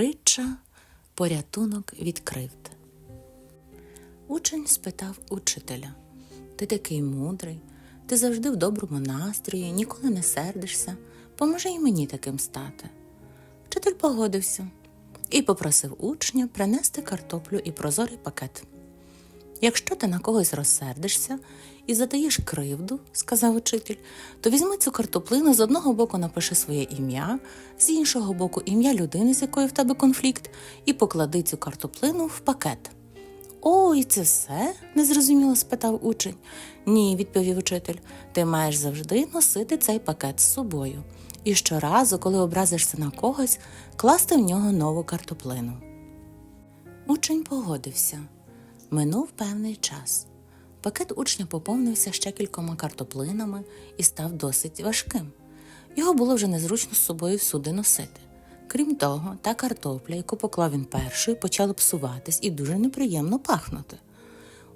Притча порятунок від кривд. Учень спитав учителя Ти такий мудрий, ти завжди в доброму настрої, ніколи не сердишся. Поможи й мені таким стати. Вчитель погодився і попросив учня принести картоплю і прозорий пакет. Якщо ти на когось розсердишся і затаїш кривду, сказав учитель, то візьми цю картоплину з одного боку напиши своє ім'я, з іншого боку ім'я людини, з якою в тебе конфлікт, і поклади цю картоплину в пакет. О, і це все? незрозуміло спитав учень. Ні, відповів учитель, ти маєш завжди носити цей пакет з собою. І щоразу, коли образишся на когось, класти в нього нову картоплину. Учень погодився. Минув певний час. Пакет учня поповнився ще кількома картоплинами і став досить важким. Його було вже незручно з собою всюди носити. Крім того, та картопля, яку поклав він першою, почала псуватись і дуже неприємно пахнути.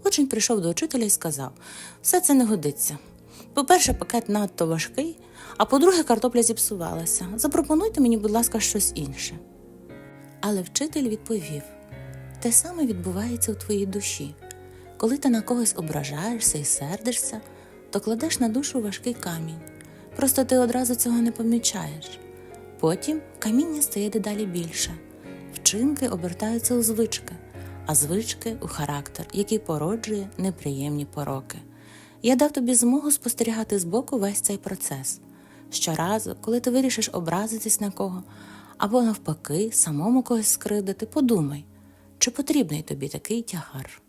Учень прийшов до учителя і сказав: все це не годиться. По-перше, пакет надто важкий, а по-друге, картопля зіпсувалася. Запропонуйте мені, будь ласка, щось інше. Але вчитель відповів: те саме відбувається у твоїй душі. Коли ти на когось ображаєшся і сердишся, то кладеш на душу важкий камінь. Просто ти одразу цього не помічаєш. Потім каміння стає дедалі більше, вчинки обертаються у звички, а звички у характер, який породжує неприємні пороки. Я дав тобі змогу спостерігати збоку весь цей процес. Щоразу, коли ти вирішиш образитись на кого, або навпаки, самому когось скривдити, подумай, чи потрібний тобі такий тягар.